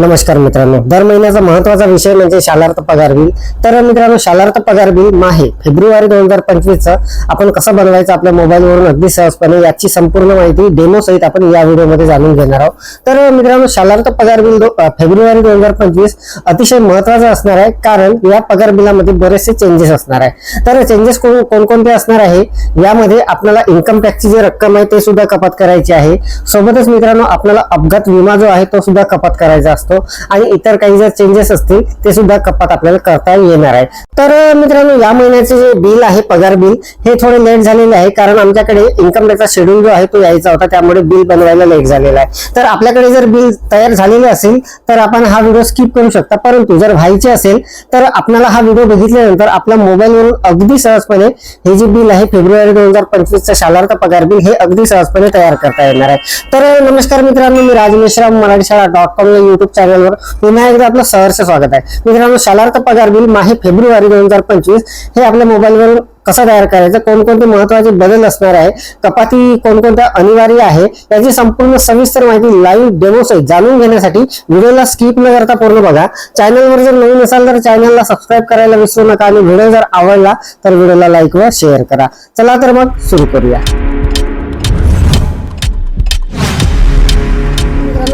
नमस्कार मित्रांनो. दर महिन्याचा महत्त्वाचा विषय म्हणजे शालार्थ पगार बिल. तर मित्रांनो शालार्थ पगार बिल माहे. फेब्रुवारी दोन हजार पंचवीसचं आपण कसं बनवायचं आपल्या मोबाईलवरून अगदी सहजपणे याची संपूर्ण माहिती डेमो सहित आपण या व्हिडिओमध्ये जाणून घेणार आहोत. तर मित्रांनो शालार्थ पगार बिल फेब्रुवारी दोन हजार पंचवीस अतिशय महत्वाचं असणार आहे कारण या पगार बिलामध्ये बरेचसे चेंजेस असणार आहे. तर चेंजेस कोण कोणकोणते असणार आहे? यामध्ये आपल्याला इन्कम टॅक्सची जी रक्कम आहे ते सुद्धा कपात करायची आहे. सोबतच मित्रांनो आपल्याला अपघात विमा जो आहे तो सुद्धा कपात करायचा असतो. आणि इतर काही जर चेंजेस असतील ते सुद्धा कपात आपल्याला करता येणार आहे. तर मित्रांनो या महिन्याचे जे बिल आहे पगार बिल हे थोडे लेट झालेले आहे. कारण आमच्याकडे इन्कम टॅक्सचा शेड्यूल जो आहे तो यायचा होता. त्यामुळे बिल बनवायला लेट झालेला आहे. तर आपल्याकडे जर बिल तयार झालेले असेल तर आपण हा व्हिडिओ स्किप करू शकता. परंतु जर व्हायचे असेल तर आपल्याला हा व्हिडिओ बघितल्यानंतर आपल्या मोबाईलवरून अगदी सहजपणे हे जे बिल आहे फेब्रुवारी दोन हजार पंचवीसचं शालार्थ पगार बिल हे अगदी सहजपणे तयार करता येणार आहे. तर नमस्कार मित्रांनो मी राज मिश्रा मराठी शाळा डॉट कॉम या युट्यूब चॅनलवर पुन्हा एकदा आपलं सहर्ष स्वागत आहे. मित्रांनो शालार्थ पगार बिल माहे फेब्रुवारी दोन हजार पंचवीस हे आपल्या मोबाईलवरून कसं तयार करायचं? कोणकोणते महत्त्वाचे बदल असणार आहे? कपाती कोणकोणत्या अनिवार्य आहे? याची संपूर्ण सविस्तर माहिती लाईव्ह डेमो सहित जाणून घेण्यासाठी व्हिडिओला स्किप न करता पूर्ण बघा. चॅनलवर जर नवीन असाल तर चॅनलला सबस्क्राईब करायला विसरू नका आणि व्हिडिओ जर आवडला तर व्हिडिओला लाईक व शेअर करा. चला तर मग सुरू करूया.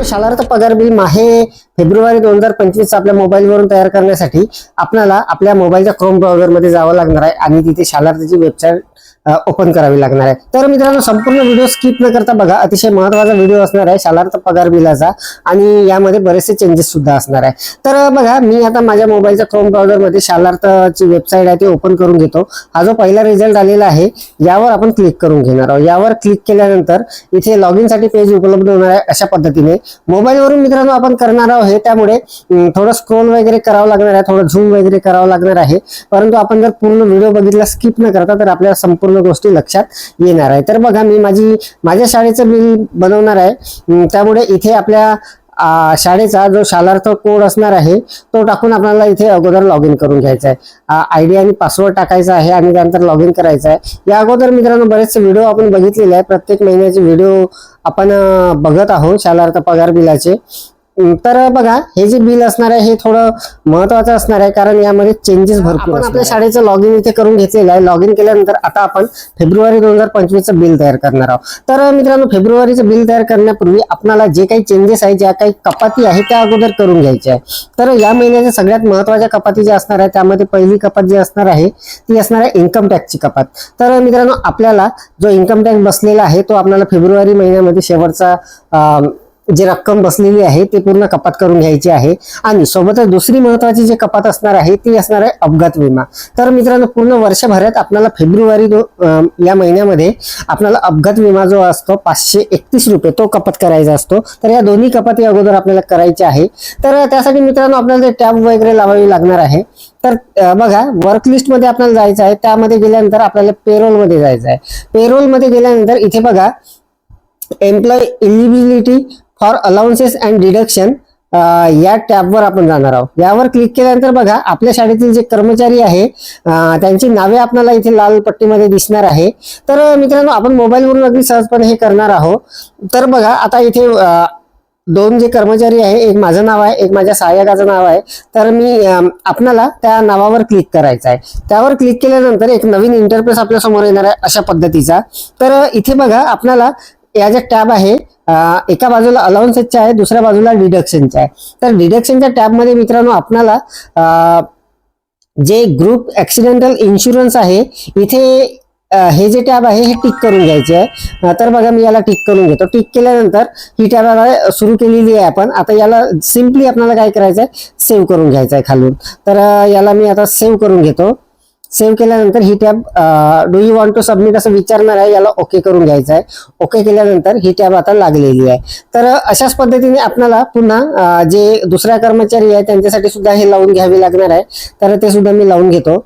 मित्रांनो शालार्थ पगार बिल माहे. फेब्रुवारी दोन हजार पंचवीस आपल्या मोबाईलवरून तयार करण्यासाठी आपल्याला आपल्या मोबाईलच्या क्रोम ब्राउझरमध्ये जावं लागणार आहे आणि तिथे शालार्थची वेबसाईट ओपन करावी लागणार आहे. तर मित्रांनो संपूर्ण व्हिडिओ स्किप न करता बघा अतिशय महत्त्वाचा व्हिडिओ असणार आहे शालार्थ पगार बिलाचा आणि यामध्ये बरेचसे चेंजेस सुद्धा असणार आहे. तर बघा मी आता माझ्या मोबाईलच्या क्रोम ब्राउझरमध्ये शालार्थची वेबसाईट आहे ती ओपन करून घेतो. हा जो पहिला रिझल्ट आलेला आहे यावर आपण क्लिक करून घेणार आहोत. यावर क्लिक केल्यानंतर इथे लॉगसाठी पेज उपलब्ध होणार आहे अशा पद्धतीने. मोबाईलवरून मित्रांनो आपण करणार आहोत हे त्यामुळे थोडं स्क्रोल वगैरे करावं लागणार आहे. थोडं झूम वगैरे करावं लागणार आहे. परंतु आपण जर पूर्ण व्हिडिओ बघितला स्किप न करता तर आपल्याला संपूर्ण गोष्टी लक्षात येणार आहे. तर बघा मी माझी माझ्या शाळेचं बिल बनवणार आहे. त्यामुळे इथे आपल्या शाळेचा जो शालार्थ कोड असणार आहे तो टाकून आपल्याला इथे अगोदर लॉग इन करून घ्यायचा आहे. आय डी आणि पासवर्ड टाकायचा आहे आणि त्यानंतर लॉग इन करायचं आहे. या अगोदर मित्रांनो बरेचसे व्हिडिओ आपण बघितलेले आहे. प्रत्येक महिन्याचे व्हिडिओ आपण बघत आहोत शालार्थ पगार बिलाचे. तर बघा हे जे बिल असणार आहे हे थोडं महत्वाचं असणार आहे कारण यामध्ये चेंजेस भरपूर आपण आपल्या शाळेचं लॉग इन इथे करून घेतलेलं आहे. लॉग इन केल्यानंतर आता आपण फेब्रुवारी दोन हजार पंचवीसचं बिल तयार करणार आहोत. तर मित्रांनो फेब्रुवारीचं बिल तयार करण्यापूर्वी आपल्याला जे काही चेंजेस आहे ज्या काही कपाती आहे त्या अगोदर करून घ्यायच्या आहे. तर या महिन्याच्या सगळ्यात महत्त्वाच्या कपाती ज्या असणार आहे त्यामध्ये पहिली कपात जी असणार आहे ती असणार आहे इन्कम टॅक्सची कपात. तर मित्रांनो आपल्याला जो इन्कम टॅक्स बसलेला आहे तो आपल्याला फेब्रुवारी महिन्यामध्ये शेवटचा जी रक्कम बसलेली आहे ती पूर्ण कपात करून घ्यायची आहे. आणि सोबतच दुसरी महत्वाची जी कपात असणार आहे ती असणार आहे अपघात विमा. तर मित्रांनो पूर्ण वर्षभरात आपल्याला फेब्रुवारी दो या महिन्यामध्ये आपल्याला अपघात विमा जो असतो पाचशे एकतीस रुपये तो कपात करायचा असतो. तर या दोन्ही कपाती अगोदर आपल्याला करायची आहे. तर त्यासाठी मित्रांनो आपल्याला टॅब वगैरे लावावी लागणार आहे. तर बघा वर्क लिस्टमध्ये आपल्याला जायचं आहे. त्यामध्ये गेल्यानंतर आपल्याला पेरोलमध्ये जायचं आहे. पेरोलमध्ये गेल्यानंतर इथे बघा employee eligibility for allowances and deduction या टॅबवर आपण जाणार आहोत. यावर क्लिक केल्यानंतर बघा आपल्या शाळेतील जे कर्मचारी आहे त्यांची नावे आपल्याला इथे लाल पट्टीमध्ये दिसणार आहे. तर मित्रांनो आपण मोबाईलवरून अगदी सहजपणे हे करणार आहोत. तर बघा आता इथे दोन जे कर्मचारी आहे एक माझं नाव आहे एक माझ्या सहाय्यकाचं नाव आहे. तर मी आपणाला त्या नावावर क्लिक करायचं आहे. त्यावर क्लिक केल्यानंतर एक नवीन इंटरफेस आपल्यासमोर येणार आहे अशा पद्धतीचा. तर इथे बघा आपल्याला या ज्या टॅब आहे एका बाजूला अलाउन्सेसच्या आहे दुसऱ्या बाजूला डिडक्शनच्या आहे. तर डिडक्शनच्या टॅबमध्ये मित्रांनो आपणाला जे ग्रुप ॲक्सिडेंटल इन्शुरन्स आहे इथे हे जे टॅब आहे हे टिक करून घ्यायचे आहे. तर बघा मी याला टिक करून घेतो. टिक केल्यानंतर ही टॅब आता सुरू केलेली आहे आपण. आता याला सिम्पली आपल्याला काय करायचं आहे सेव्ह करून घ्यायचं आहे खालून. तर याला मी आता सेव्ह करून घेतो. सेव्ह केल्यानंतर ही tab do you want to submit असं विचारणार आहे याला ओके करून घ्यायचं आहे. ओके केल्यानंतर ही टॅब आता लागलेली आहे. तर अशाच पद्धतीने आपल्याला पुन्हा जे दुसऱ्या कर्मचारी आहे त्यांच्यासाठी सुद्धा हे लावून घ्यावी लागणार आहे. तर ते सुद्धा मी लावून घेतो.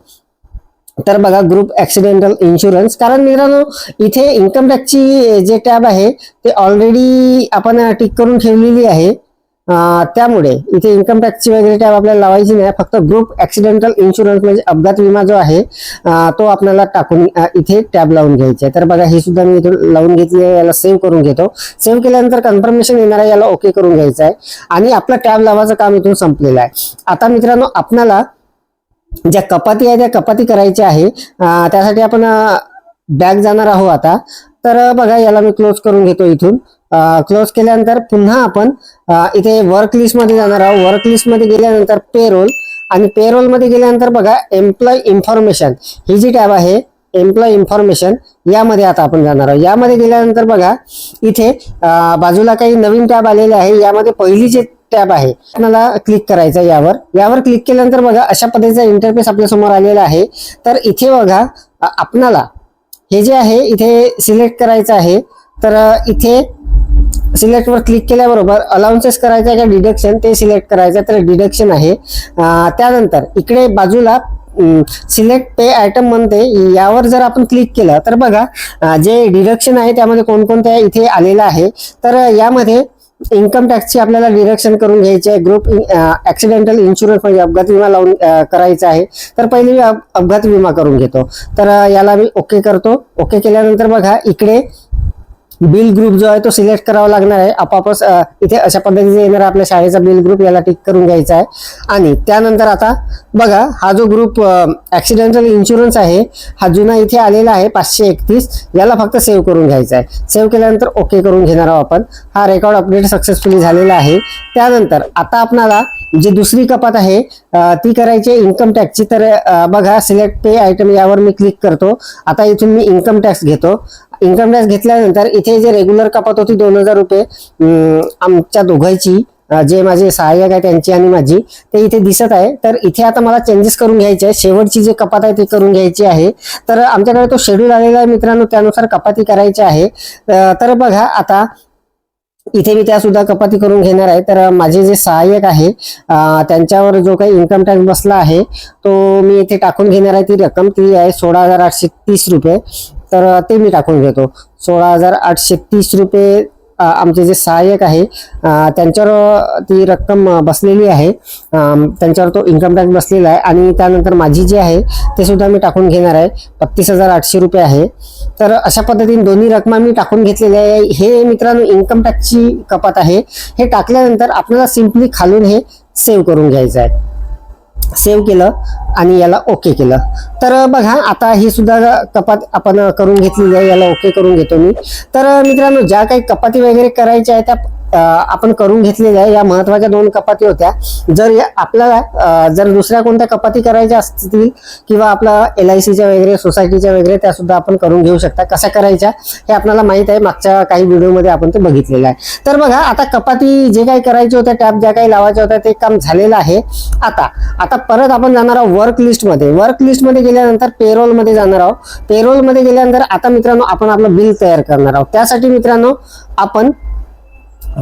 तर बघा ग्रुप ऍक्सिडेंटल इन्शुरन्स कारण मित्रांनो इथे इन्कम टॅक्सची जे टॅब आहे ते ऑलरेडी आपण टिक करून ठेवलेली आहे. त्यामुळे इथे इन्कम टॅक्सची वगैरे टॅब आपल्याला लावायची नाही. फक्त ग्रुप ऍक्सिडेंटल इन्शुरन्स म्हणजे अपघात विमा जो आहे तो आपल्याला टाकून इथे टॅब लावून घ्यायचा आहे. तर बघा ही सुद्धा मी इथे लावून घेतली आहे. याला सेव्ह करून घेतो. सेव्ह केल्यानंतर कन्फर्मेशन येणार आहे. याला ओके करून घ्यायचं आहे. आणि आपला टॅब लावायचं काम इथून संपलेलं आहे. आता मित्रांनो आपणाला ज्या कपाती आहे त्या कपाती करायच्या आहे. त्यासाठी आपण बॅग जाणार आहोत आता. तर बघा याला मी क्लोज करून घेतो इथून. क्लोज केल्यानंतर पुन्हा आपण इथे वर्क लिस्टमध्ये जाणार आहोत. वर्क लिस्टमध्ये गेल्यानंतर पेरोल आणि पेरोलमध्ये गेल्यानंतर बघा एम्प्लॉय इन्फॉर्मेशन ही जी टॅब आहे एम्प्लॉय इन्फॉर्मेशन यामध्ये आता आपण जाणार आहोत. यामध्ये गेल्यानंतर बघा इथे बाजूला काही नवीन टॅब आलेले आहे. यामध्ये पहिली जे टॅब आहे आपल्याला क्लिक करायचं आहे यावर. यावर क्लिक केल्यानंतर बघा अशा पद्धतीचा इंटरफेस आपल्यासमोर आलेला आहे. तर इथे बघा आपणाला हे जे आहे इथे सिलेक्ट करायचं आहे. तर इथे सिलेक्टवर क्लिक केल्याबरोबर अलाउन्सेस करायचं आहे का डिडक्शन ते सिलेक्ट करायचं तर डिडक्शन आहे. त्यानंतर इकडे बाजूला सिलेक्ट पे आयटम म्हणते. यावर जर आपण क्लिक केलं तर बघा जे डिडक्शन आहे त्यामध्ये कोणकोणत्या इथे आलेलं आहे. तर यामध्ये इन्कम टॅक्सची आपल्याला डिडक्शन करून घ्यायची आहे. ग्रुप ऍक्सिडेंटल इन्शुरन्स म्हणजे अपघात विमा लावून करायचा आहे. तर पहिले मी अप- अपघात विमा करून घेतो. तर याला मी ओके करतो. ओके केल्यानंतर बघा इकडे बिल ग्रुप जो आहे तो सिलेक्ट करावा लागणार आहे. आपापच इथे अशा पद्धतीने येणार आपल्या शाळेचा बिल ग्रुप याला टिक करून घ्यायचा आहे. आणि त्यानंतर आता बघा हा जो ग्रुप ऍक्सिडेंटल इन्शुरन्स आहे हा जुना इथे आलेला आहे पाचशे एकतीस. याला फक्त सेव्ह करून घ्यायचा आहे. सेव्ह केल्यानंतर ओके करून घेणार आहोत आपण. हा रेकॉर्ड अपडेट सक्सेसफुली झालेला आहे. त्यानंतर आता आपणाला जी दुसरी कपात आहे ती करायची इन्कम टॅक्सची तर बघा सिलेक्ट पे आयटम यावर मी क्लिक करतो. आता इथून मी इन्कम टॅक्स घेतो. इन्कम टॅक्स घेतल्यानंतर इथे जे रेग्युलर कपात होती दोन हजार रुपये आमच्या दोघांची जे माझे सहाय्यक आहे त्यांची आणि माझी ते इथे दिसत आहे. तर इथे आता मला चेंजेस करून घ्यायचे आहे शेवटची जी कपात आहे ती करून घ्यायची आहे. तर आमच्याकडे तो शेड्यूल आलेला आहे मित्रांनो त्यानुसार कपाती करायची आहे. तर बघा आता इथे मी त्या सुद्धा कपाती करून घेणार आहे. तर माझे जे सहाय्यक आहे त्यांच्यावर जो काही इन्कम टॅक्स बसला आहे तो मी इथे टाकून घेणार आहे. ती रक्कम ती आहे सोळा हजार आठशे तीस रुपये. तर ते मी टाकून घेतो. सोळा हजार आठशे तीस रुपये आमचे जे सहाय्यक आहे त्यांच्यावर ती रक्कम बसलेली आहे. त्यांच्यावर तो इन्कम टॅक्स बसलेला आहे आणि त्यानंतर माझी जी आहे ते सुद्धा मी टाकून घेणार आहे. बत्तीस हजार आठशे रुपये आहे. तर अशा पद्धतीने दोन्ही रकमा मी टाकून घेतलेल्या आहे. हे मित्रांनो इन्कम टॅक्सची कपात आहे. हे टाकल्यानंतर आपल्याला सिम्पली खालून हे सेव्ह करून घ्यायचं आहे. सेव्ह केलं आणि याला ओके केलं. तर बघा आता ही सुद्धा कपात आपण करून घेतलेली आहे याला ओके करून घेतो मी. तर मित्रांनो ज्या काही कपाती वगैरे करायच्या आहेत त्या आपण करून घेतलेल्या आहे या महत्त्वाच्या दोन कपाती होत्या. जर आपल्याला जर दुसऱ्या कोणत्या कपाती करायच्या असतील किंवा आपला एल आय सीच्या वगैरे सोसायटीच्या वगैरे त्या सुद्धा आपण करून घेऊ शकता. कशा करायच्या हे आपल्याला माहीत आहे. मागच्या काही व्हिडिओमध्ये आपण ते बघितलेलं आहे. तर बघा आता कपाती जे काही करायचे होत्या टॅप ज्या काही लावायच्या होत्या ते काम झालेलं आहे. आता आता परत आपण जाणार आहोत वर्क लिस्टमध्ये वर्क लिस्टमध्ये गेल्यानंतर पेरोलमध्ये जाणार आहोत. पेरोलमध्ये गेल्यानंतर आता मित्रांनो आपण आपलं बिल तयार करणार आहोत. त्यासाठी मित्रांनो आपण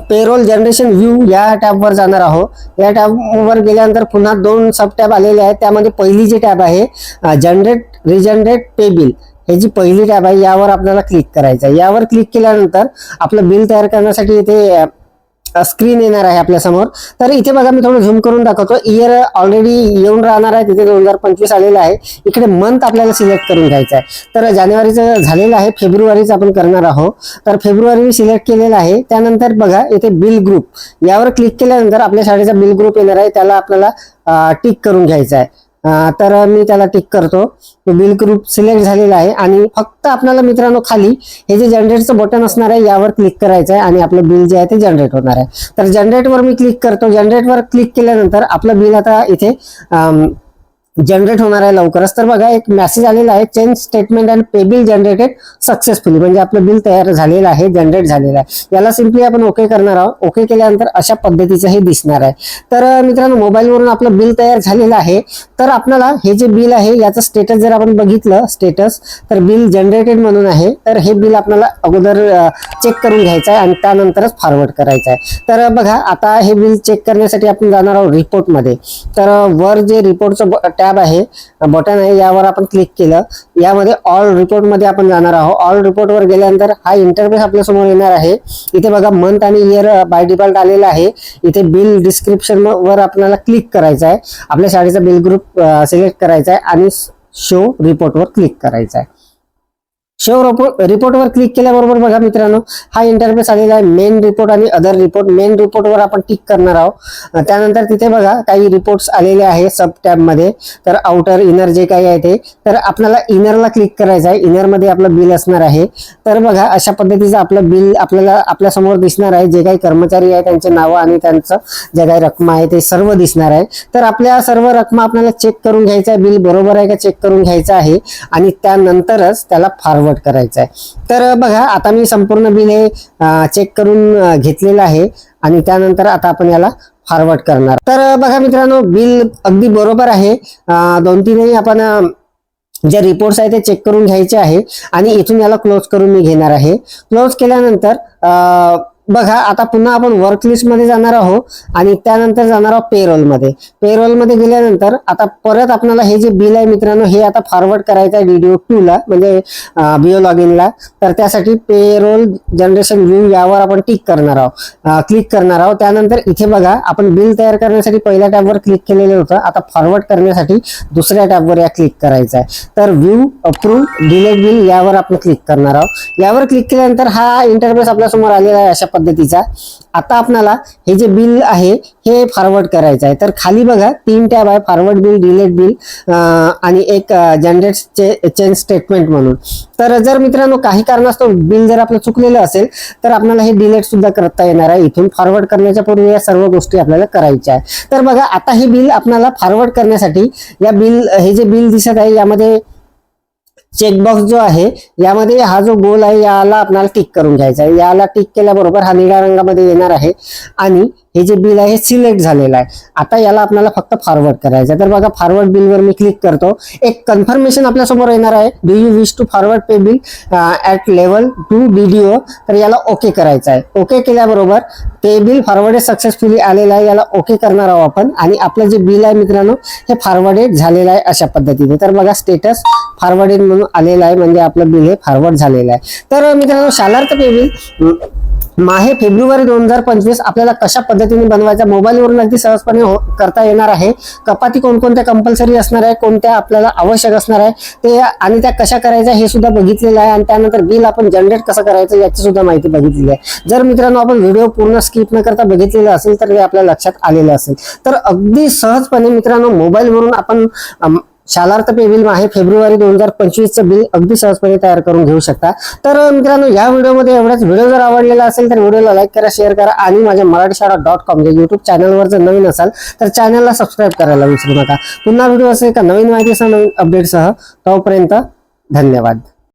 पेरोल जनरेशन व्ह्यू या टॅबवर जाणार आहोत. या टॅबवर गेल्यानंतर पुन्हा दोन सब टॅब आलेले आहेत. त्यामध्ये पहिली जी टॅब आहे जनरेट रिजनरेट पे बिल हे जी पहिली टॅब आहे यावर आपल्याला क्लिक करायचं आहे. यावर क्लिक केल्यानंतर आपलं बिल तयार करण्यासाठी इथे स्क्रीन येणार आहे आपल्यासमोर. तर इथे बघा मी थोडं झूम करून दाखवतो. इयर ऑलरेडी येऊन राहणार आहे. तिथे दोन हजार पंचवीस आलेलं आहे. इकडे मंथ आपल्याला सिलेक्ट करून घ्यायचं आहे. तर जानेवारीचं झालेलं आहे. फेब्रुवारीचं आपण करणार आहोत. तर फेब्रुवारी मी सिलेक्ट केलेलं आहे. त्यानंतर बघा इथे बिल ग्रुप यावर क्लिक केल्यानंतर आपल्या शाळेचा बिल ग्रुप येणार आहे. त्याला आपल्याला टिक करून घ्यायचा आहे. तर मी त्याला टिक करतो. तो बिल ग्रुप सिलेक्ट झालेला आहे आणि फक्त आपल्याला मित्रांनो खाली हे जे जनरेटचं बटन असणार आहे यावर क्लिक करायचं आहे आणि आपलं बिल जे आहे ते जनरेट होणार आहे. तर जनरेटवर मी क्लिक करतो. जनरेटवर क्लिक केल्यानंतर आपलं बिल आता इथे जनरेट होणार आहे लवकरच. तर बघा एक मेसेज आलेला आहे change statement and pay bill generated successfully म्हणजे आपलं बिल तयार झालेलं आहे जनरेट झालेलं आहे. याला सिम्पली आपण ओके करणार आहोत. ओके केल्यानंतर अशा पद्धतीचं हे दिसणार आहे. तर मित्रांनो मोबाईलवरून आपलं बिल तयार झालेलं आहे. तर आपल्याला हे जे बिल आहे याचं स्टेटस जर आपण बघितलं स्टेटस तर बिल जनरेटेड म्हणून आहे. तर हे बिल आपल्याला अगोदर चेक करून घ्यायचं आहे आणि त्यानंतरच फॉरवर्ड करायचं आहे. तर बघा आता हे बिल चेक करण्यासाठी आपण जाणार आहोत रिपोर्टमध्ये तर वर जे रिपोर्टचं टॅब आहे. बटन आहे यावर आपण क्लिक केलं. यामध्ये ऑल रिपोर्टमध्ये आपण जाणार आहोत. ऑल रिपोर्ट वर गेल्यानंतर हा इंटरफेस आपल्यासमोर येणार आहे. इथे बघा मंथ आणि इयर बाय डिफॉल्ट आलेला आहे. इथे बिल डिस्क्रिप्शन वर आपल्याला क्लिक करायचं आहे. आपल्या शाळेचा बिल ग्रुप सिलेक्ट करायचा आहे आणि शो रिपोर्ट वर क्लिक करायचा आहे. शो रिपोर्टवर क्लिक केल्याबरोबर बघा मित्रांनो हा इंटरफेस आलेला आहे. मेन रिपोर्ट आणि अदर रिपोर्ट मेन रिपोर्टवर आपण टिक करणार आहोत. त्यानंतर तिथे बघा काही रिपोर्ट्स आलेले आहे सब टॅबमध्ये तर आउटर इनर जे काही आहे ते. तर आपल्याला इनरला क्लिक करायचं आहे. इनरमध्ये आपलं बिल असणार आहे. तर बघा अशा पद्धतीचं आपलं बिल आपल्याला आपल्यासमोर दिसणार आहे. जे काही कर्मचारी आहे त्यांचे नावं आणि त्यांचं जे काही रक्कम आहे ते सर्व दिसणार आहे. तर आपल्या सर्व रक्कम आपल्याला चेक करून घ्यायचं आहे. बिल बरोबर आहे का? चेक करून घ्यायचं आहे. आणि त्यानंतरच त्याला फॉरवर्ड करायचं आहे तर बघा आता मी संपूर्ण बिल हे चेक करून घेतलेलं आहे आणि त्यानंतर आता आपण याला फॉरवर्ड करणार. तर बघा मित्रांनो बिल अगदी बरोबर आहे. दोन तीनही आपण जे रिपोर्ट्स आहे ते चेक करून घ्यायचे आहे आणि इथून याला क्लोज करून मी घेणार आहे. क्लोज केल्यानंतर बघा आता पुन्हा आपण वर्क लिस्टमध्ये जाणार आहोत आणि त्यानंतर जाणार आहोत पेरोलमध्ये. पेरोलमध्ये गेल्यानंतर आता परत आपल्याला हे जे बिल आहे मित्रांनो हे आता फॉरवर्ड करायचं आहे व्हिडिओ टू ला म्हणजे बिओ लॉग इनला तर त्यासाठी पेरोल जनरेशन व्ह्यू यावर आपण टिक करणार आहोत. क्लिक करणार आहोत. त्यानंतर इथे बघा आपण बिल तयार करण्यासाठी पहिल्या टॅबवर क्लिक केलेलं होतं. आता फॉरवर्ड करण्यासाठी दुसऱ्या टॅबवर या क्लिक करायचं आहे. तर व्ह्यू अप्रूव्ह डिलेट बिल यावर आपण क्लिक करणार आहोत. यावर क्लिक केल्यानंतर हा इंटरफेस आपल्यासमोर आलेला आहे अशा पद्धतीचा. आता आपणाला हे जे बिल आहे हे फॉरवर्ड करायचं आहे. तर खाली बघा तीन टॅब आहे फॉरवर्ड बिल डिलेट बिल आणि एक जनरेट चे चेंज स्टेटमेंट म्हणून. तर जर मित्रांनो काही कारणास्तव बिल जर आपलं चुकलेलं असेल तर आपल्याला हे डिलेट सुद्धा करता येणार आहे. इथून फॉरवर्ड करण्याच्या पूर्वी या सर्व गोष्टी आपल्याला करायच्या आहे तर बघा आता हे बिल आपल्याला फॉरवर्ड करण्यासाठी या बिल हे जे बिल दिसत आहे यामध्ये चेकबॉक्स जो आहे यामध्ये हा जो गोल आहे याला आपल्याला टिक करून घ्यायचा आहे. याला टिक केल्याबरोबर हा निळ्या रंगामध्ये येणार आहे आणि हे जे बिल आहे हे सिलेक्ट झालेलं आहे. आता याला आपल्याला फक्त फॉरवर्ड करायचं आहे. तर बघा फॉरवर्ड बिलवर मी क्लिक करतो. एक कन्फर्मेशन आपल्यासमोर येणार आहे. Do you wish to forward pay bill at level to DDO तर याला ओके करायचं आहे. ओके केल्याबरोबर पे बिल फॉरवर्डेड सक्सेसफुली आलेलं आहे. याला ओके करणार आहोत आपण. आणि आपलं जे बिल आहे मित्रांनो हे फॉरवर्डेड झालेलं आहे अशा पद्धतीने. तर बघा स्टेटस फॉरवर्डेड म्हणून आलेलं आहे म्हणजे आपलं बिल हे फॉरवर्ड झालेलं आहे. तर मित्रांनो शालार्थ पे बिल माहे फेब्रुवारी दोन हजार पंचवीस आपल्याला कशा पद्धतीने बनवायचा मोबाईलवरून अगदी सहजपणे हो- करता येणार आहे. कपाती कोणकोणत्या कंपल्सरी असणार आहे कोणत्या आपल्याला आवश्यक असणार आहे ते आणि त्या कशा करायच्या हे सुद्धा बघितलेलं आहे. आणि त्यानंतर बिल आपण जनरेट कसं करायचं याची सुद्धा माहिती बघितलेली आहे. जर मित्रांनो आपण व्हिडिओ पूर्ण स्किप न करता बघितलेला असेल तर हे आपल्या लक्षात आलेलं असेल. तर अगदी सहजपणे मित्रांनो मोबाईलवरून आपण शालार्थ पे बिल आहे. फेब्रुवारी दोन हजार पंचवीसचं बिल अगदी सहजपणे तयार करून घेऊ शकता. तर मित्रांनो या व्हिडिओमध्ये एवढाच व्हिडिओ जर आवडलेला असेल तर व्हिडिओला लाईक करा शेअर करा आणि माझ्या मराठी शाळा डॉट कॉम जे युट्यूब चॅनलवर जर नवीन असाल तर चॅनलला सबस्क्राईब करायला विसरू नका. पुन्हा व्हिडिओ असेल का नवीन माहितीसह नवीन अपडेटसह तोपर्यंत धन्यवाद.